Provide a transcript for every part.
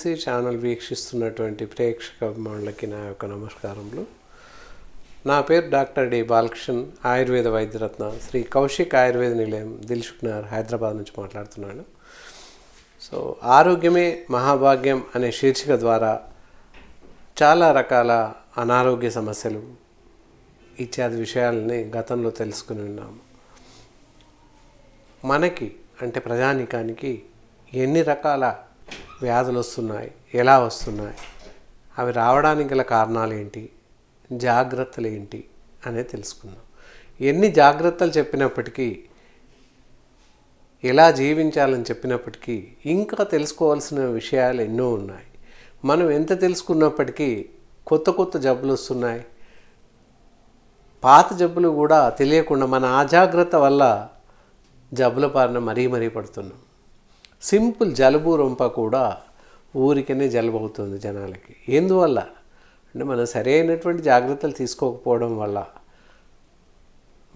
MLC channel వీక్షిస్తున్నటువంటి ప్రేక్షక అభిమానులకి నా యొక్క నమస్కారములు. నా పేరు డాక్టర్ డి బాలకృష్ణన్ ఆయుర్వేద వైద్యరత్న శ్రీ కౌశిక్ ఆయుర్వేద నిలయం దిల్షుక్నార్ హైదరాబాద్ నుంచి మాట్లాడుతున్నాను. సో ఆరోగ్యమే మహాభాగ్యం అనే శీర్షిక ద్వారా చాలా రకాల అనారోగ్య సమస్యలు ఇత్యాది విషయాలని గతంలో తెలుసుకుని ఉన్నాము. మనకి అంటే ప్రజానికానికి ఎన్ని రకాల వ్యాధులు వస్తున్నాయి. ఎలా వస్తున్నాయి? అవి రావడానికి గల కారణాలు ఏంటి? జాగ్రత్తలు ఏంటి? అనేది తెలుసుకుందాం. ఎన్ని జాగ్రత్తలు చెప్పినప్పటికీ ఎలా జీవించాలని చెప్పినప్పటికీ ఇంకా తెలుసుకోవాల్సిన విషయాలు ఎన్నో ఉన్నాయి. మనం ఎంత తెలుసుకున్నప్పటికీ కొత్త కొత్త జబ్బులు వస్తున్నాయి. పాత జబ్బులు కూడా తెలియకుండా మన అజాగ్రత్త వల్ల జబ్బుల పాలన మరీ మరీ పడుతున్నాం. సింపుల్ జలుబు రొంప కూడా ఊరికనే జలుబు అవుతుంది జనాలకి. ఎందువల్ల? అంటే మనం సరైనటువంటి జాగ్రత్తలు తీసుకోకపోవడం వల్ల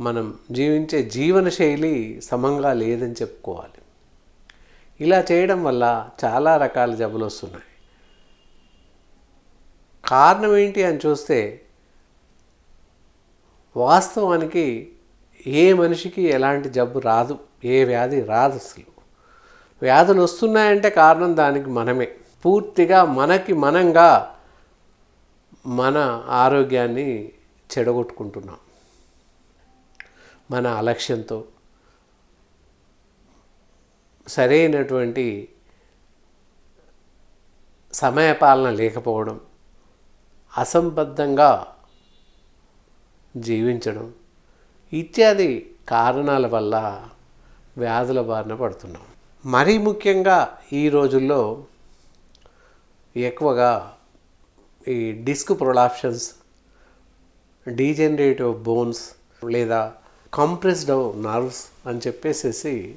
మనం జీవించే జీవన శైలి సమంగా లేదని చెప్పుకోవాలి. ఇలా చేయడం వల్ల చాలా రకాల జబ్బులు వస్తున్నాయి కారణం ఏంటి అని చూస్తే వాస్తవానికి ఏ మనిషికి ఎలాంటి జబ్బు రాదు ఏ వ్యాధి రాదు అసలు. వ్యాధులు వస్తున్నాయంటే కారణం దానికి మనమే. పూర్తిగా మనకి మనంగా మన ఆరోగ్యాన్ని చెడగొట్టుకుంటున్నాం. మన అలక్ష్యంతో. సరైనటువంటి సమయపాలన లేకపోవడం అసంబద్ధంగా జీవించడం ఇత్యాది కారణాల వల్ల వ్యాధుల బారిన పడుతున్నాం. మరీ ముఖ్యంగా ఈ రోజుల్లో ఎక్కువగా ఈ డిస్క్ ప్రొలాప్షన్స్ డీజనరేటివ్ బోన్స్ లేదా కంప్రెస్డ్ నర్వ్స్ అని చెప్పేసేసి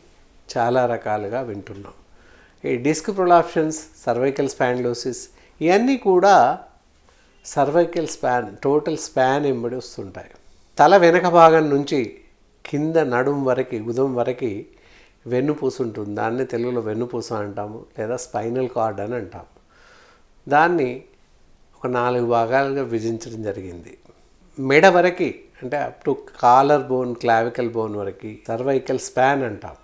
చాలా రకాలుగా వింటున్నాం. ఈ డిస్క్ ప్రొలాప్షన్స్ సర్వైకల్ స్పాండ్లోసిస్ ఇవన్నీ కూడా సర్వైకల్ స్పాన్ టోటల్ స్పాన్ ఎంబడి వస్తుంటాయి. తల వెనక భాగం నుంచి కింద నడుం వరకు ఉదం వరకు వెన్నుపూస ఉంటుంది దాన్ని తెలుగులో వెన్నుపూస అంటాము లేదా స్పైనల్ కార్డ్ అని అంటాము. దాన్ని ఒక నాలుగు భాగాలుగా విభజించడం జరిగింది. మెడ వరకు అంటే up to collar bone clavicle bone వరకు సర్వైకల్ స్పాన్ అంటాం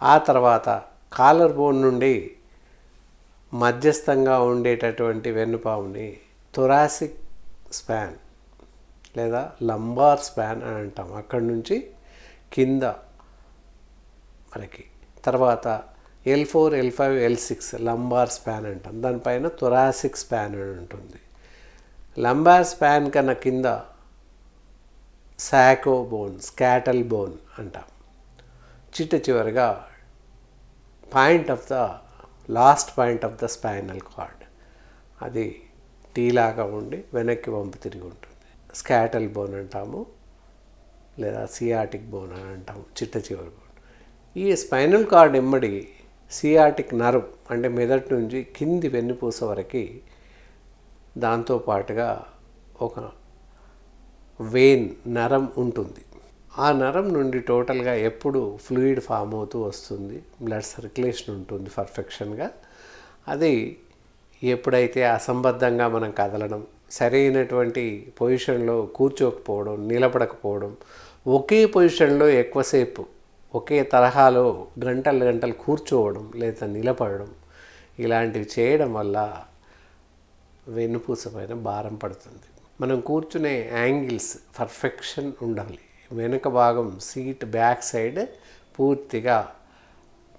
ఆ తర్వాత కాలర్ బోన్ నుండి మధ్యస్థంగా ఉండేటటువంటి వెన్నుపాముని థొరాసిక్ స్పాన్ లేదా లంబార్ స్పాన్ అని అంటాం అక్కడి నుంచి కింద మనకి. తర్వాత L four L five L six lumbar spine అంటాం. దానిపైన థొరాసిక్ స్పాన్ అని ఉంటుంది. లంబార్ స్పాన్ కన్నా కింద సాకో బోన్ స్కాటల్ బోన్ అంటాం. చిట్ట చివరిగా point of the last point of the spinal cord. అది టీలాగా ఉండి వెనక్కి వంపు తిరిగి ఉంటుంది. స్కాటల్ బోన్ అంటాము లేదా సియాటిక్ బోన్ అని అంటాము చిట్ట చివరి బోన్. ఈ స్పైనల్ కార్డ్ ఇమ్మడి సియాటిక్ నర్వ్ అంటే మెదటి నుంచి కింది వెన్నుపూస వరకు దాంతో పాటుగా ఒక వెయిన్ నరం ఉంటుంది. ఆ నరం నుండి టోటల్గా ఎప్పుడు ఫ్లూయిడ్ ఫామ్ అవుతూ వస్తుంది. బ్లడ్ సర్క్యులేషన్ ఉంటుంది పర్ఫెక్షన్గా అది ఎప్పుడైతే అసంబద్ధంగా మనం కదలడం సరైనటువంటి పొజిషన్లో కూర్చోకపోవడం నిలబడకపోవడం ఒకే పొజిషన్లో ఎక్కువసేపు ఒకే తరహాలో గంటలు గంటలు కూర్చోవడం లేదా నిలబడడం ఇలాంటివి చేయడం వల్ల వెన్నుపూస పైన భారం పడుతుంది. మనం కూర్చునే యాంగిల్స్ పర్ఫెక్షన్ ఉండాలి. వెనుక భాగం సీట్ బ్యాక్ సైడ్ పూర్తిగా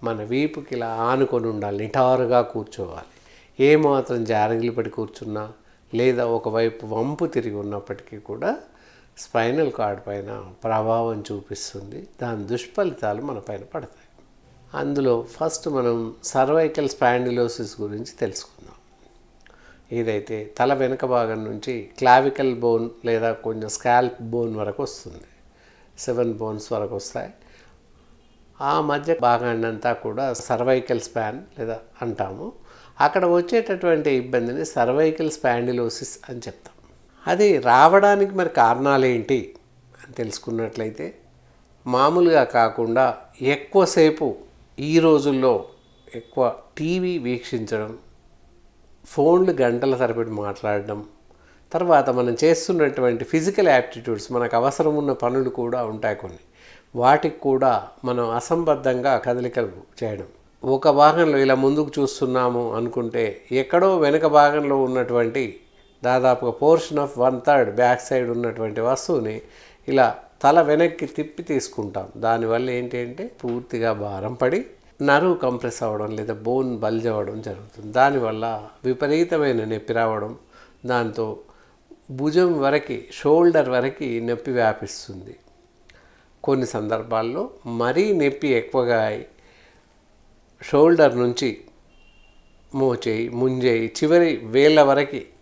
మన వీపుకి ఇలా ఆనుకొని ఉండాలి నిటారుగా కూర్చోవాలి. ఏమాత్రం జారగిలి పడి కూర్చున్నా లేదా ఒకవైపు వంపు తిరిగి ఉన్నప్పటికీ కూడా స్పైనల్ కార్డ్ పైన ప్రభావం చూపిస్తుంది. దాని దుష్ఫలితాలు మన పైన పడతాయి. అందులో ఫస్ట్ మనం సర్వైకల్ స్పాండిలోసిస్ గురించి తెలుసుకుందాం. ఏదైతే తల వెనుక భాగం నుంచి క్లావికల్ బోన్ లేదా కొంచెం స్కాల్ప్ బోన్ వరకు వస్తుంది. సెవెన్ బోన్స్ వరకు వస్తాయి. ఆ మధ్య భాగాన్ని అంతా కూడా సర్వైకల్ స్పాన్ లేదా అంటాము. అక్కడ వచ్చేటటువంటి ఇబ్బందిని సర్వైకల్ స్పాండిలోసిస్ అని చెప్తాం. అది రావడానికి మరి కారణాలు ఏంటి అని తెలుసుకున్నట్లయితే మామూలుగా కాకుండా ఎక్కువసేపు ఈ రోజుల్లో ఎక్కువ టీవీ వీక్షించడం ఫోన్లు గంటల తరబడి మాట్లాడడం తర్వాత మనం చేస్తున్నటువంటి ఫిజికల్ యాప్టిట్యూడ్స్ మనకు అవసరం ఉన్న పనులు కూడా ఉంటాయి కొన్ని. వాటికి కూడా మనం అసంబద్ధంగా కదలికలు చేయడం. ఒక భాగంలో ఇలా ముందుకు చూస్తున్నాము అనుకుంటే ఎక్కడో వెనుక భాగంలో ఉన్నటువంటి దాదాపుగా portion of one third back side ఉన్నటువంటి వస్తువుని ఇలా తల వెనక్కి తిప్పి తీసుకుంటాం. దానివల్ల ఏంటి అంటే పూర్తిగా భారం పడి నరువు కంప్రెస్ అవ్వడం లేదా బోన్ బల్జ్ అవ్వడం జరుగుతుంది. దానివల్ల విపరీతమైన నొప్పి రావడం దాంతో భుజం వరకు షోల్డర్ వరకు నొప్పి వ్యాపిస్తుంది. కొన్ని సందర్భాల్లో మరీ నొప్పి ఎక్కువగా అయి షోల్డర్ నుంచి మోచేయి ముంజేయి చివరి వేళ్ళ వరకు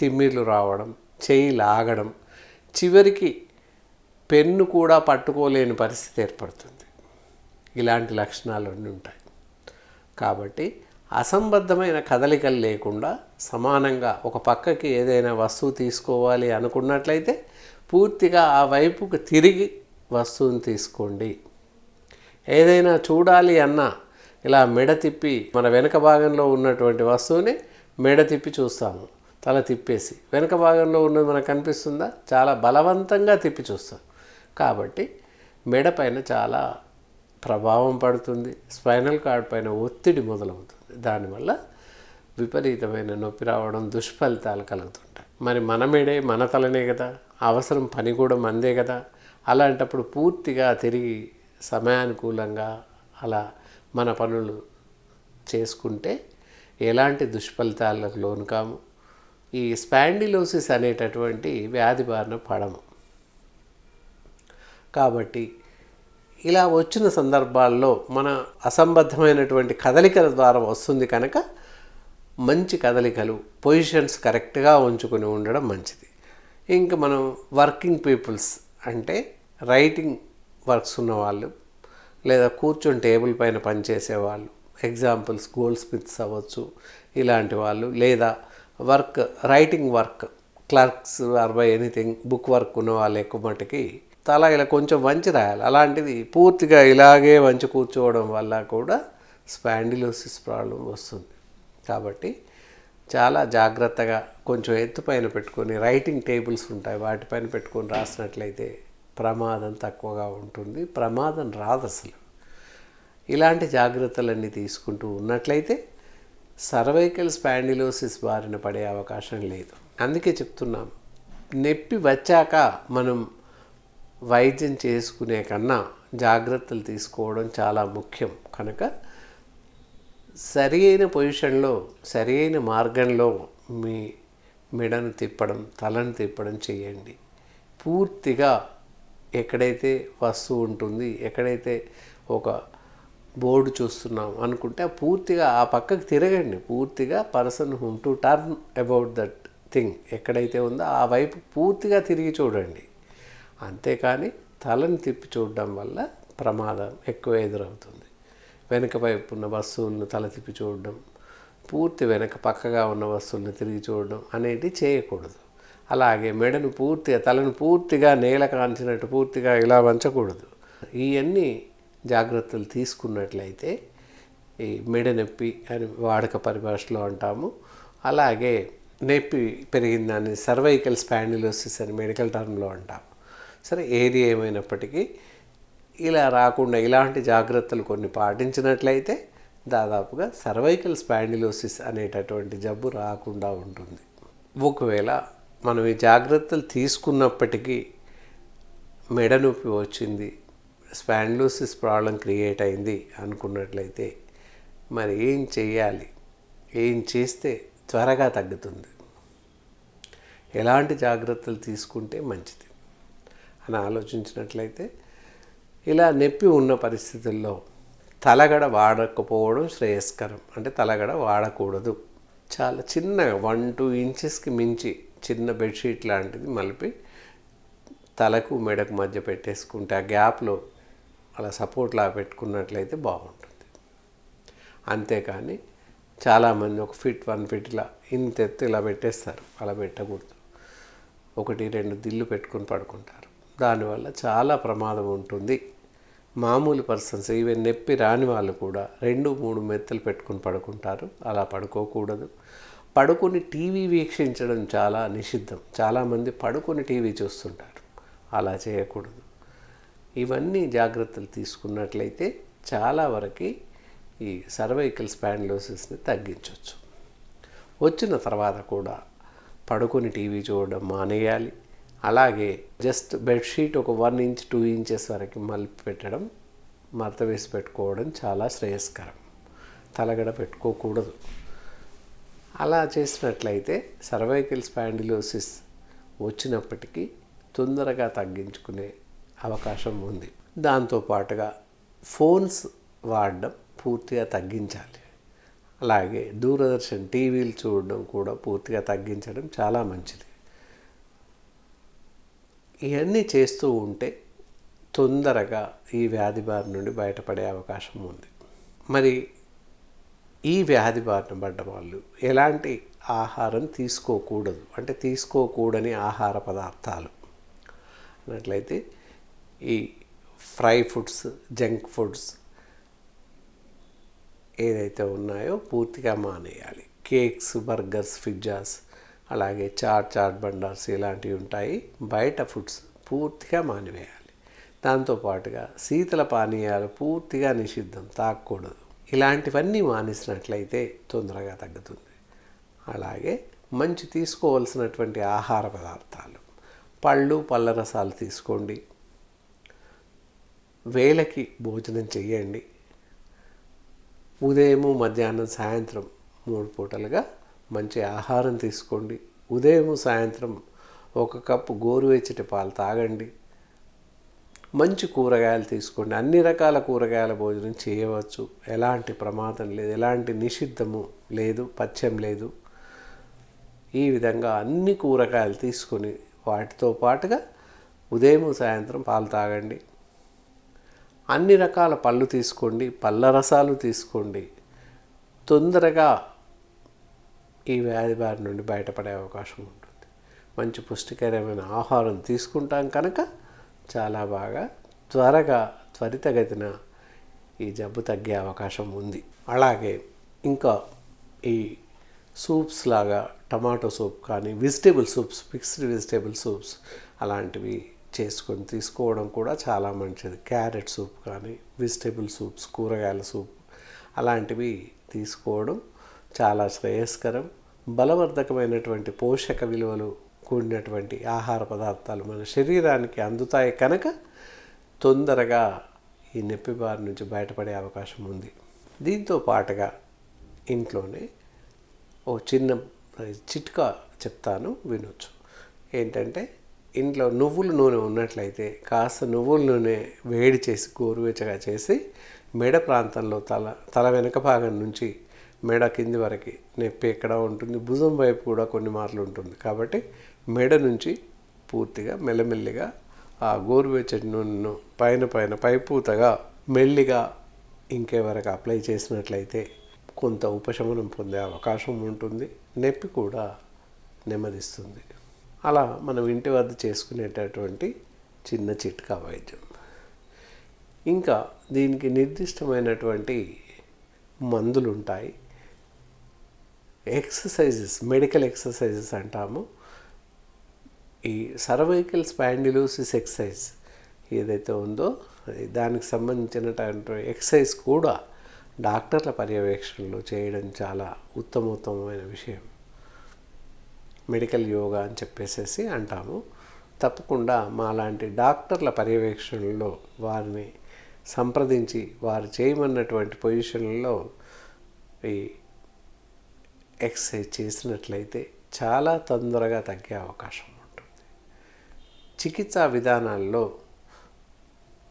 తిమ్మిర్లు రావడం చేయి లాగడం చివరికి పెన్ను కూడా పట్టుకోలేని పరిస్థితి ఏర్పడుతుంది. ఇలాంటి లక్షణాలు అన్నీ ఉంటాయి. కాబట్టి అసంబద్ధమైన కదలికలు లేకుండా సమానంగా ఒక పక్కకి ఏదైనా వస్తువు తీసుకోవాలి అనుకున్నట్లయితే పూర్తిగా ఆ వైపుకు తిరిగి వస్తువుని తీసుకోండి. ఏదైనా చూడాలి అన్నా ఇలా మెడ తిప్పి మన వెనుక భాగంలో ఉన్నటువంటి వస్తువుని మెడ తిప్పి చూస్తాము. తల తిప్పేసి. వెనక భాగంలో ఉన్నది మనకు కనిపిస్తుందా? చాలా బలవంతంగా తిప్పి చూస్తాం కాబట్టి మెడ పైన చాలా ప్రభావం పడుతుంది. స్పైనల్ కార్డ్ పైన ఒత్తిడి మొదలవుతుంది. దానివల్ల విపరీతమైన నొప్పి రావడం దుష్ఫలితాలు కలుగుతుంటాయి. మరి మన మెడే మన తలనే కదా? అవసరం పని కూడా మందే కదా? అలాంటప్పుడు పూర్తిగా తిరిగి సమయానుకూలంగా అలా మన పనులు చేసుకుంటే ఎలాంటి దుష్ఫలితాలకు లోను కాము ఈ స్పాండిలోసిస్ అనేటటువంటి వ్యాధి బారిన పడము. కాబట్టి ఇలా వచ్చిన సందర్భాల్లో మన అసంబద్ధమైనటువంటి కదలికల ద్వారా వస్తుంది కనుక మంచి కదలికలు పొజిషన్స్ కరెక్ట్గా ఉంచుకొని ఉండడం మంచిది. ఇంకా మనం వర్కింగ్ పీపుల్స్ అంటే రైటింగ్ వర్క్స్ ఉన్నవాళ్ళు లేదా కూర్చొని టేబుల్ పైన పనిచేసేవాళ్ళు ఎగ్జాంపుల్స్ గోల్డ్ స్మిత్స్ అవ్వచ్చు ఇలాంటి వాళ్ళు లేదా work writing work clerks or by anything book work ఉన్న వాళ్ళు ఎక్కువ మటుకి తల ఇలా కొంచెం వంచి రాయాలి. అలాంటిది పూర్తిగా ఇలాగే వంచి కూర్చోవడం వల్ల కూడా స్పాండిలోసిస్ ప్రాబ్లం వస్తుంది. కాబట్టి చాలా జాగ్రత్తగా కొంచెం ఎత్తుపైన పెట్టుకొని రైటింగ్ టేబుల్స్ ఉంటాయి. వాటిపైన పెట్టుకొని రాసినట్లయితే ప్రమాదం తక్కువగా ఉంటుంది. ప్రమాదం రాదు అసలు ఇలాంటి జాగ్రత్తలన్నీ తీసుకుంటూ ఉన్నట్లయితే సర్వైకల్ స్పాండిలోసిస్ బారిన పడే అవకాశం లేదు. అందుకే చెప్తున్నాం నొప్పి వచ్చాక మనం వైద్యం చేసుకునే కన్నా జాగ్రత్తలు తీసుకోవడం చాలా ముఖ్యం. కనుక సరి అయిన పొజిషన్లో సరి అయిన మార్గంలో మీ మెడను తిప్పడం తలను తిప్పడం చేయండి. పూర్తిగా ఎక్కడైతే వస్తువు ఉంటుంది ఎక్కడైతే ఒక బోర్డు చూస్తున్నాం అనుకుంటే పూర్తిగా ఆ పక్కకు తిరగండి. పూర్తిగా person hmm to turn about that thing ఎక్కడైతే ఉందో ఆ వైపు పూర్తిగా తిరిగి చూడండి. అంతేకాని తలని తిప్పి చూడడం వల్ల ప్రమాదం ఎక్కువ ఎదురవుతుంది. వెనక వైపు ఉన్న వస్తువులను తల తిప్పి చూడడం పూర్తి వెనక పక్కగా ఉన్న వస్తువులను తిరిగి చూడడం అనేది చేయకూడదు. అలాగే మెడను పూర్తిగా తలను పూర్తిగా నేల కాంచినట్టు పూర్తిగా ఇలా వంచకూడదు. ఇవన్నీ జాగ్రత్తలు తీసుకున్నట్లయితే ఈ మెడ నొప్పి అని వాడక పరిభాషలో అంటాము. అలాగే నొప్పి పెరిగిందని సర్వైకల్ స్పాండిలోసిస్ అని మెడికల్ టర్మ్లో అంటాము సరే ఏది ఏమైనప్పటికీ ఇలా రాకుండా ఇలాంటి జాగ్రత్తలు కొన్ని పాటించినట్లయితే దాదాపుగా సర్వైకల్ స్పాండిలోసిస్ అనేటటువంటి జబ్బు రాకుండా ఉంటుంది. ఒకవేళ మనం ఈ జాగ్రత్తలు తీసుకున్నప్పటికీ మెడ నొప్పి వచ్చింది స్పాండిలోసిస్ ప్రాబ్లం క్రియేట్ అయింది అనుకున్నట్లయితే మరి ఏం చేయాలి ఏం చేస్తే త్వరగా తగ్గుతుంది? ఎలాంటి జాగ్రత్తలు తీసుకుంటే మంచిది? అని ఆలోచించినట్లయితే ఇలా నొప్పి ఉన్న పరిస్థితుల్లో తలగడ వాడకపోవడం శ్రేయస్కరం. అంటే తలగడ వాడకూడదు. చాలా చిన్న వన్ టూ ఇంచెస్కి మించి చిన్న బెడ్షీట్ లాంటిది మలిపి తలకు మెడకు మధ్య పెట్టేసుకుంటే ఆ గ్యాప్లో అలా సపోర్ట్లా పెట్టుకున్నట్లయితే బాగుంటుంది. అంతేకాని చాలామంది ఒక ఫిట్ వన్ ఫిట్ ఇలా ఇంత ఎత్తు ఇలా పెట్టేస్తారు. అలా పెట్టకూడదు. ఒకటి రెండు దిల్లు పెట్టుకుని పడుకుంటారు. దానివల్ల చాలా ప్రమాదం ఉంటుంది. మామూలు పర్సన్స్ ఈవెన్ నొప్పి రాని వాళ్ళు కూడా రెండు మూడు మెత్తలు పెట్టుకుని పడుకుంటారు. అలా పడుకోకూడదు. పడుకొని టీవీ వీక్షించడం చాలా నిషిద్ధం. చాలామంది పడుకొని టీవీ చూస్తుంటారు. అలా చేయకూడదు. ఇవన్నీ జాగ్రత్తలు తీసుకున్నట్లయితే చాలా వరకు ఈ సర్వైకల్ స్పాండ్లోసిస్ని తగ్గించవచ్చు. వచ్చిన తర్వాత కూడా పడుకొని టీవీ చూడడం మానేయాలి. అలాగే జస్ట్ బెడ్షీట్ ఒక వన్ ఇంచ్ టూ ఇంచెస్ వరకు మలిపి పెట్టడం మరత వేసి పెట్టుకోవడం చాలా శ్రేయస్కరం. తలగడ పెట్టుకోకూడదు. అలా చేసినట్లయితే సర్వైకల్ స్పాండిలోసిస్ వచ్చినప్పటికీ తొందరగా తగ్గించుకునే అవకాశం ఉంది. దాంతోపాటుగా ఫోన్స్ వాడడం పూర్తిగా తగ్గించాలి. అలాగే దూరదర్శన్ టీవీలు చూడడం కూడా పూర్తిగా తగ్గించడం చాలా మంచిది. ఇవన్నీ చేస్తూ ఉంటే తొందరగా ఈ వ్యాధి బారి నుండి బయటపడే అవకాశం ఉంది. మరి ఈ వ్యాధి బారిన పడ్డ వాళ్ళు ఎలాంటి ఆహారం తీసుకోకూడదు. అంటే తీసుకోకూడని ఆహార పదార్థాలు. అన్నట్లయితే ఈ ఫ్రై ఫుడ్స్ జంక్ ఫుడ్స్ ఏదైతే ఉన్నాయో పూర్తిగా మానేయాలి. కేక్స్ బర్గర్స్ పిజ్జాస్ అలాగే చాట్ చాట్ బండార్స్ ఇలాంటివి ఉంటాయి. బయట ఫుడ్స్ పూర్తిగా మానివేయాలి. దాంతోపాటుగా శీతల పానీయాలు పూర్తిగా నిషిద్ధం తాగకూడదు ఇలాంటివన్నీ మానేసినట్లయితే తొందరగా తగ్గుతుంది. అలాగే మంచి తీసుకోవలసినటువంటి ఆహార పదార్థాలు. పళ్ళు పళ్ళ రసాలు తీసుకోండి. వేలకి భోజనం చేయండి ఉదయము మధ్యాహ్నం సాయంత్రం మూడు పూటలుగా మంచి ఆహారం తీసుకోండి. ఉదయం సాయంత్రం ఒక కప్పు గోరువెచ్చటి పాలు తాగండి. మంచి కూరగాయలు తీసుకోండి. అన్ని రకాల కూరగాయల భోజనం చేయవచ్చు. ఎలాంటి ప్రమాదం లేదు ఎలాంటి నిషిద్ధము లేదు పథ్యం లేదు. ఈ విధంగా అన్ని కూరగాయలు తీసుకొని వాటితో పాటుగా ఉదయం సాయంత్రం పాలు తాగండి. అన్ని రకాల పళ్ళు తీసుకోండి పళ్ళ రసాలు తీసుకోండి. తొందరగా ఈ వ్యాధి బారి నుండి బయటపడే అవకాశం ఉంటుంది. మంచి పుష్టికరమైన ఆహారం తీసుకుంటాం కనుక చాలా బాగా త్వరగా త్వరితగతిన ఈ జబ్బు తగ్గే అవకాశం ఉంది. అలాగే ఇంకా ఈ సూప్స్ లాగా టమాటో సూప్ కానీ vegetable soups mixed vegetable soups అలాంటివి చేసుకొని తీసుకోవడం కూడా చాలా మంచిది. క్యారెట్ సూప్ కానీ వెజిటేబుల్ సూప్స్ కూరగాయల సూప్ అలాంటివి తీసుకోవడం చాలా శ్రేయస్కరం. బలవర్ధకమైనటువంటి పోషక విలువలు కూడినటువంటి ఆహార పదార్థాలు మన శరీరానికి అందుతాయి కనుక తొందరగా ఈ నొప్పి బారి నుంచి బయటపడే అవకాశం ఉంది. దీంతో పాటుగా ఇంట్లోనే ఓ చిన్న చిట్కా చెప్తాను వినొచ్చు. ఏంటంటే ఇంట్లో నువ్వుల నూనె ఉన్నట్లయితే కాస్త నువ్వుల నూనె వేడి చేసి గోరువెచ్చగా చేసి మెడ ప్రాంతంలో తల తల వెనక భాగం నుంచి మెడ కింది వరకు నొప్పి ఎక్కడ ఉంటుంది భుజం వైపు కూడా కొన్ని మార్లు ఉంటుంది. కాబట్టి మెడ నుంచి పూర్తిగా మెల్లమెల్లిగా ఆ గోరువెచ్చటి నూనెను పైన పైన పైపూతగా మెల్లిగా ఇంకే వరకు అప్లై చేసినట్లయితే కొంత ఉపశమనం పొందే అవకాశం ఉంటుంది. నొప్పి కూడా నెమ్మదిస్తుంది. అలా మనం ఇంటి వద్ద చేసుకునేటటువంటి చిన్న చిట్కా వైద్యం. ఇంకా దీనికి నిర్దిష్టమైనటువంటి మందులు ఉంటాయి ఎక్సర్సైజెస్ మెడికల్ ఎక్సర్సైజెస్ అంటాము. ఈ సర్వైకల్ స్పాండిలోసిస్ ఎక్సర్సైజ్ ఏదైతే ఉందో అది దానికి సంబంధించినటువంటి ఎక్సర్సైజ్ కూడా డాక్టర్ల పర్యవేక్షణలో చేయడం చాలా ఉత్తమోత్తమైన విషయం. మెడికల్ యోగా అని చెప్పేసేసి అంటాము. తప్పకుండా మా లాంటి డాక్టర్ల పర్యవేక్షణలో వారిని సంప్రదించి వారు చేయమన్నటువంటి పొజిషన్లలో ఈ ఎక్సర్సైజ్ చేసినట్లయితే చాలా తొందరగా తగ్గే అవకాశం ఉంటుంది. చికిత్సా విధానాల్లో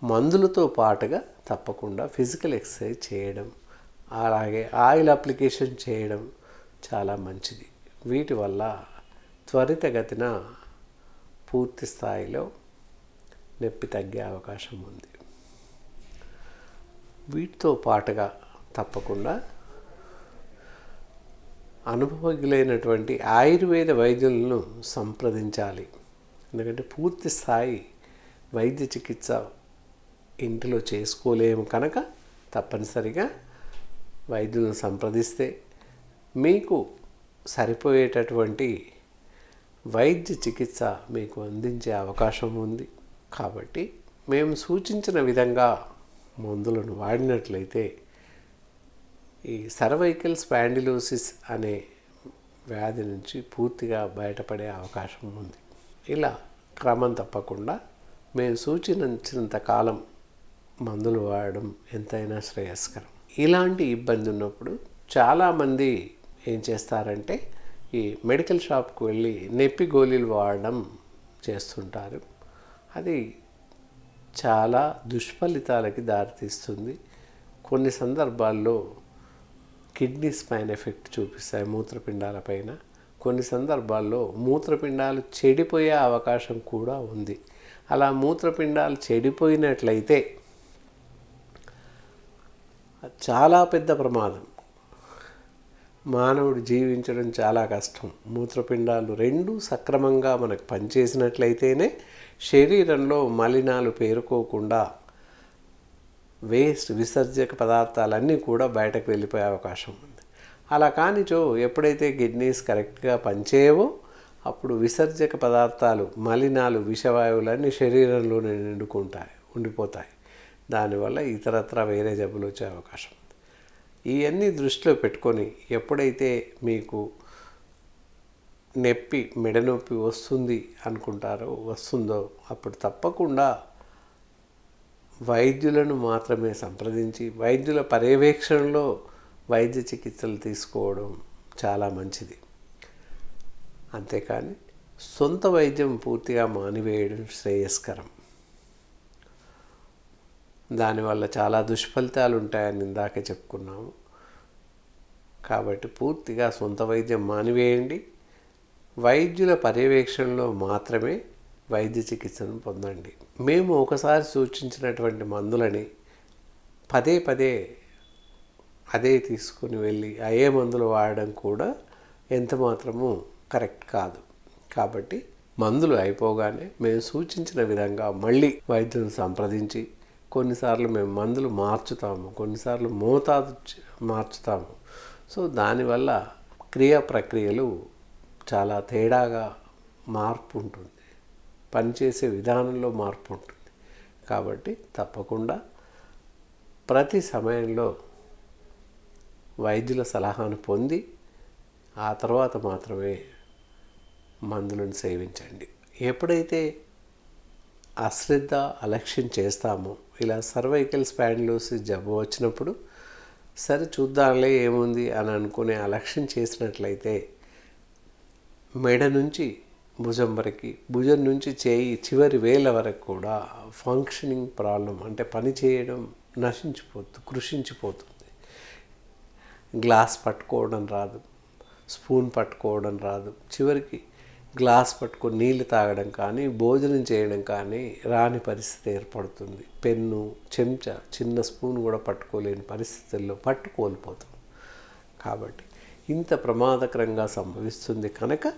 మందులతో పాటుగా తప్పకుండా ఫిజికల్ ఎక్సర్సైజ్ చేయడం అలాగే ఆయిల్ అప్లికేషన్ చేయడం చాలా మంచిది. వీటి వల్ల త్వరితగతిన పూర్తి స్థాయిలో నొప్పి తగ్గే అవకాశం ఉంది. వీటితో పాటుగా తప్పకుండా అనుభవజ్ఞులైనటువంటి ఆయుర్వేద వైద్యులను సంప్రదించాలి. ఎందుకంటే పూర్తి స్థాయి వైద్య చికిత్స ఇంటిలో చేసుకోలేము కనుక తప్పనిసరిగా వైద్యులను సంప్రదిస్తే మీకు సరిపోయేటటువంటి వైద్య చికిత్స మీకు అందించే అవకాశం ఉంది. కాబట్టి మేము సూచించిన విధంగా మందులను వాడినట్లయితే ఈ సర్వైకల్ స్పాండిలోసిస్ అనే వ్యాధి నుంచి పూర్తిగా బయటపడే అవకాశం ఉంది. ఇలా క్రమం తప్పకుండా మేము సూచించినంత కాలం మందులు వాడడం ఎంతైనా శ్రేయస్కరం. ఇలాంటి ఇబ్బంది ఉన్నప్పుడు చాలామంది ఏం చేస్తారంటే ఈ మెడికల్ షాప్కి వెళ్ళి నొప్పి గోళీలు వాడడం చేస్తుంటారు. అది చాలా దుష్ఫలితాలకి దారితీస్తుంది. కొన్ని సందర్భాల్లో కిడ్నీ స్పైన్ ఎఫెక్ట్ చూపిస్తాయి మూత్రపిండాల పైన. కొన్ని సందర్భాల్లో మూత్రపిండాలు చెడిపోయే అవకాశం కూడా ఉంది. అలా మూత్రపిండాలు చెడిపోయినట్లయితే చాలా పెద్ద ప్రమాదం. మానవుడు జీవించడం చాలా కష్టం. మూత్రపిండాలు రెండు సక్రమంగా మనకు పనిచేసినట్లయితేనే శరీరంలో మలినాలు పేరుకోకుండా వేస్ట్ విసర్జక పదార్థాలన్నీ కూడా బయటకు వెళ్ళిపోయే అవకాశం ఉంది. అలా కానిచో ఎప్పుడైతే కిడ్నీస్ కరెక్ట్గా పనిచేయవో అప్పుడు విసర్జక పదార్థాలు మలినాలు విషవాయువులన్నీ శరీరంలోనే నిండుకుంటాయి ఉండిపోతాయి. దానివల్ల ఇతరత్ర వేరే జబ్బులు వచ్చే అవకాశం ఉంది. ఇవన్నీ దృష్టిలో పెట్టుకొని ఎప్పుడైతే మీకు నొప్పి మెడనొప్పి వస్తుంది అనుకుంటారో వస్తుందో అప్పుడు తప్పకుండా వైద్యులను మాత్రమే సంప్రదించి వైద్యుల పర్యవేక్షణలో వైద్య చికిత్సలు తీసుకోవడం చాలా మంచిది. అంతేకాని సొంత వైద్యం పూర్తిగా మానివేయడం శ్రేయస్కరం. దానివల్ల చాలా దుష్ఫలితాలు ఉంటాయని ఇందాకే చెప్పుకున్నాము. కాబట్టి పూర్తిగా సొంత వైద్యం మానివేయండి. వైద్యుల పర్యవేక్షణలో మాత్రమే వైద్య చికిత్సను పొందండి. మేము ఒకసారి సూచించినటువంటి మందులని పదే పదే అదే తీసుకుని వెళ్ళి అయ్యే మందులు వాడడం కూడా ఎంత మాత్రము కరెక్ట్ కాదు. కాబట్టి మందులు అయిపోగానే మేము సూచించిన విధంగా మళ్ళీ వైద్యుని సంప్రదించి కొన్నిసార్లు మేము మందులు మార్చుతాము కొన్నిసార్లు మోతాదు మార్చుతాము. సో దానివల్ల క్రియా ప్రక్రియలు చాలా తేడాగా మార్పు ఉంటుంది పనిచేసే విధానంలో మార్పు ఉంటుంది కాబట్టి తప్పకుండా ప్రతి సమయంలో వైద్యుల సలహాను పొంది ఆ తర్వాత మాత్రమే మందులను సేవించండి. ఎప్పుడైతే అశ్రద్ధ అలక్ష్యం చేస్తాము. ఇలా సర్వైకల్ స్పాండిలోసిస్ జబ్బు వచ్చినప్పుడు సరే చూద్దాంలే ఏముంది అని అనుకునే అలక్ష్యం చేసినట్లయితే మెడ నుంచి భుజం వరకు భుజం నుంచి చేయి చివరి వేల వరకు కూడా ఫంక్షనింగ్ ప్రాబ్లం అంటే పని చేయడం నశించిపోతుంది కృషించిపోతుంది. గ్లాస్ పట్టుకోవడం రాదు స్పూన్ పట్టుకోవడం రాదు. చివరికి గ్లాస్ పట్టుకొని నీళ్ళు తాగడం కానీ భోజనం చేయడం కానీ రాని పరిస్థితి ఏర్పడుతుంది. పెన్ను చెంచా చిన్న స్పూన్ కూడా పట్టుకోలేని పరిస్థితుల్లో పట్టు కోల్పోతాం. కాబట్టి ఇంత ప్రమాదకరంగా సంభవిస్తుంది కనుక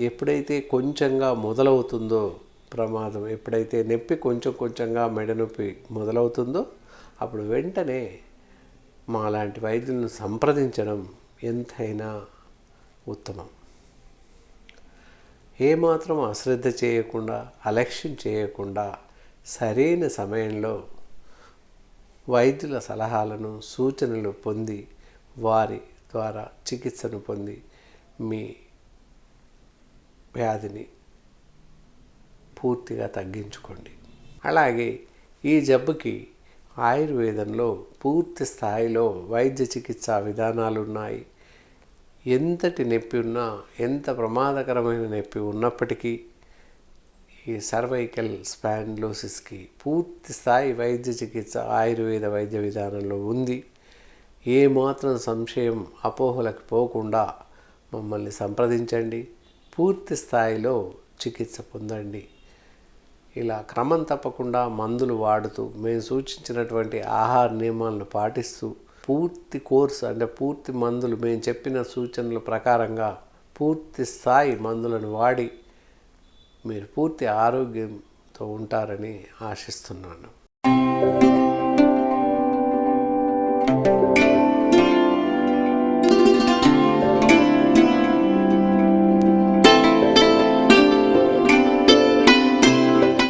ఎప్పుడైతే కొంచెంగా మొదలవుతుందో ప్రమాదం ఎప్పుడైతే నొప్పి కొంచెం కొంచెంగా మెడ నొప్పి మొదలవుతుందో అప్పుడు వెంటనే మా లాంటి వైద్యులను సంప్రదించడం ఎంతైనా ఉత్తమం. ఏమాత్రం అశ్రద్ధ చేయకుండా అలక్ష్యం చేయకుండా సరైన సమయంలో వైద్యుల సలహాలను సూచనలు పొంది వారి ద్వారా చికిత్సను పొంది మీ వ్యాధిని పూర్తిగా తగ్గించుకోండి. అలాగే ఈ జబ్బుకి ఆయుర్వేదంలో పూర్తి స్థాయిలో వైద్య చికిత్సా విధానాలు ఉన్నాయి ఎంతటి నొప్పి ఉన్నా ఎంత ప్రమాదకరమైన నొప్పి ఉన్నప్పటికీ ఈ సర్వైకల్ స్పాండ్లోసిస్కి పూర్తి స్థాయి వైద్య చికిత్స ఆయుర్వేద వైద్య విధానంలో ఉంది. ఏమాత్రం సంశయం అపోహలకు పోకుండా మమ్మల్ని సంప్రదించండి. పూర్తి స్థాయిలో చికిత్స పొందండి. ఇలా క్రమం తప్పకుండా మందులు వాడుతూ మేము సూచించినటువంటి ఆహార నియమాలను పాటిస్తూ పూర్తి కోర్స్ అంటే పూర్తి మందులు మేము చెప్పిన సూచనల ప్రకారంగా పూర్తి స్థాయి మందులను వాడి మీరు పూర్తి ఆరోగ్యంతో ఉంటారని ఆశిస్తున్నాను.